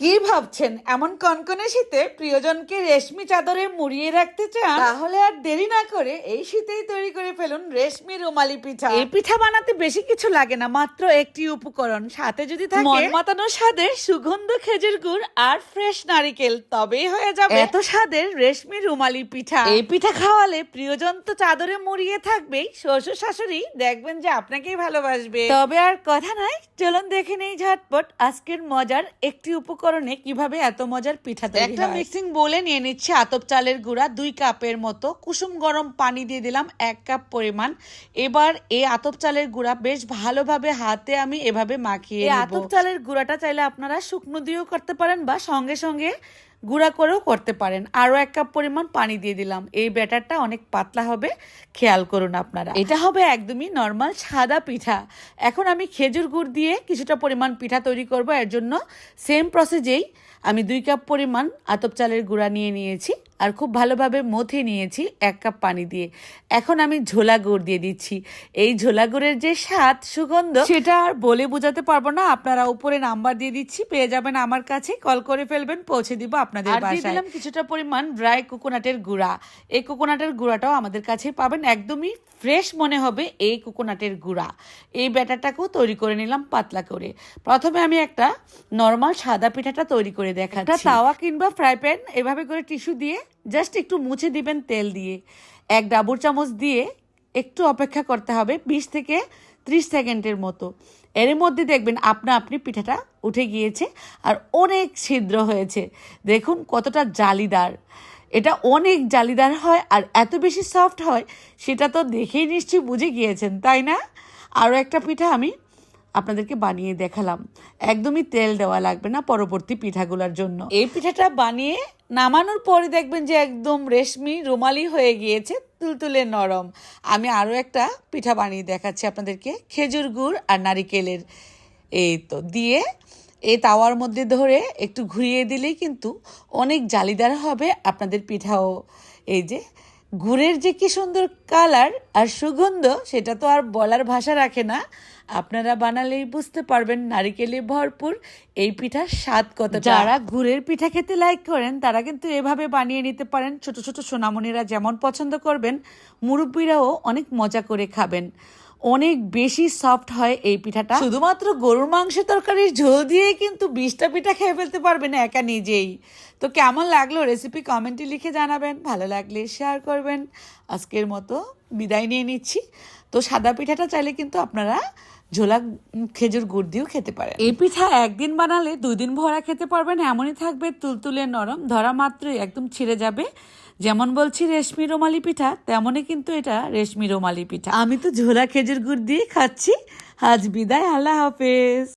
কি ভাবছেন? এমন কনকনে শীতে প্রিয়জনকে রেশমি চাদরে মুড়িয়ে রাখতে চান? তাহলে আর দেরি না করে এই শীতেই তৈরি করে ফেলুন রেশমি রুমালি পিঠা। এই পিঠা বানাতে বেশি কিছু লাগে না মাত্র একটি উপকরণ। সাথে যদি থাকে মাতানো স্বাদের সুগন্ধ খেজুর গুড় আর ফ্রেশ নারিকেল তবেই হয়ে যাবে। এত স্বাদের রেশমি রুমালি পিঠা। এই পিঠা খাওয়ালে প্রিয়জন তো চাদরে মুড়িয়ে থাকবেই। শ্বশুর শাশুড়ি দেখবেন যে আপনাকেই ভালোবাসবে। তবে আর কথা নাই চলুন দেখে নেই ঝটপট আজকের মজার একটি উপকরণে। কীভাবে এত মজার পিঠা তৈরি একটা মিক্সিং বলে নিয়ে নিচ্ছি আতপ চালের গুঁড়া দুই কাপের মতো কুসুম গরম পানি দিয়ে দিলাম এক কাপ পরিমাণ। এবার এই আতপ চালের গুঁড়া বেশ ভালোভাবে হাতে আমি এভাবে মাখিয়ে এই আতপ চালের গুঁড়াটা চাইলে আপনারা শুকনো দিয়েও করতে পারেন বা সঙ্গে সঙ্গে গুঁড়া করেও করতে পারেন। আরও এক কাপ পরিমাণ পানি দিয়ে দিলাম। এই ব্যাটারটা অনেক পাতলা হবে, খেয়াল করুন আপনারা। এটা হবে একদমই নর্মাল সাদা পিঠা। এখন আমি খেজুর গুড় দিয়ে কিছুটা পরিমাণ পিঠা তৈরি করব। এর জন্য সেম প্রসেসেই আমি দুই কাপ পরিমাণ আতপ চালের গুঁড়া নিয়ে নিয়েছি। আর খুব ভালোভাবে মথে নিয়েছি এক কাপ পানি দিয়ে। এখন আমি ঝোলা গুড় দিয়ে দিচ্ছি। এই ঝোলা গুড়ের যে স্বাদ সুগন্ধ সেটা আর বলে বোঝাতে পারব না। আপনারা উপরে নাম্বার দিয়ে দিচ্ছি পেয়ে যাবেন আমার কাছে। কল করে ফেলবেন পৌঁছে দিব আপনাদের আর দিয়ে বাসায়। দিলাম কিছুটা পরিমাণ ড্রাই কোকোনাটের গুঁড়া। এই কোকোনাটের গুঁড়াটাও আমাদের কাছে পাবেন। একদমই ফ্রেশ মনে হবে এই কোকোনাটের গুঁড়া। এই ব্যাটারটাকেও তৈরি করে নিলাম পাতলা করে। প্রথমে আমি একটা নর্মাল সাদা পিঠাটা তৈরি করে দেখাচ্ছি। তাওয়া কিংবা ফ্রাই প্যান এভাবে করে টিস্যু দিয়ে জাস্ট একটু মুছে দিবেন তেল দিয়ে। এক ডাবুর চামচ দিয়ে একটু অপেক্ষা করতে হবে বিশ থেকে ত্রিশ সেকেন্ডের মতো। এর মধ্যে দেখবেন আপনা আপনি পিঠাটা উঠে গিয়েছে আর অনেক ছিদ্র হয়েছে। দেখুন কতটা জালিদার। এটা অনেক জালিদার হয় আর এত বেশি সফট হয়, সেটা তো দেখেই নিশ্চয়ই বুঝে গিয়েছেন, তাই না? আরও একটা পিঠা আমি আপনাদেরকে বানিয়ে দেখালাম। একদমই তেল দেওয়া লাগবে না পরবর্তী পিঠাগুলোর জন্য। এই পিঠাটা বানিয়ে নামানোর পরে দেখবেন যে একদম রেশমি রুমালি হয়ে গিয়েছে, তুলতুলে নরম। আমি আরও একটা পিঠা বানিয়ে দেখাচ্ছি আপনাদেরকে, খেজুর গুড় আর নারিকেলের। এই তো দিয়ে এই তাওয়ার মধ্যে ধরে একটু ঘুরিয়ে দিলেই কিন্তু অনেক জালিদার হবে আপনাদের পিঠাও। এই যে গুড়ের যে কি সুন্দর কালার আর সুগন্ধ সেটা তো আর বলার ভাষা রাখে না। আপনারা বানালেই বুঝতে পারবেন নারিকেলে ভরপুর। এই পিঠার স্বাদ কত যারা গুড়ের পিঠা খেতে লাইক করেন তারা কিন্তু এভাবে বানিয়ে নিতে পারেন। ছোট ছোট সোনামণিরা যেমন পছন্দ করবেন মুরব্বীরাও অনেক মজা করে খাবেন। অনেক বেশি সফট হয় এই পিঠাটা। শুধুমাত্র গরুর মাংসের তরকারির ঝোল দিয়ে কিন্তু বিশটা পিঠা খেয়ে ফেলতে পারবেন একা নিজেই। তো কেমন লাগল রেসিপি কমেন্টে লিখে জানাবেন ভালো লাগলে শেয়ার করবেন। আজকের মতো বিদায় নিয়ে নিচ্ছি। তো সাদা পিঠাটা চাইলে কিন্তু আপনারা ঝোলা খেজুর গুড় দিয়েও খেতে পারেন। এই পিঠা একদিন বানালে দুই দিন ভরা খেতে পারবেন এমনই থাকবে তুলতুলে নরম ধরা মাত্রই একদম ছিঁড়ে যাবে। যেমন বলছি রেশমি রোমালি পিঠা, তেমনই কিন্তু এটা রেশমি রোমালি পিঠা। আমি তো ঝোলা খেজুর গুড় দিয়ে খাচ্ছি। আজ বিদায়, আল্লাহ হাফেজ।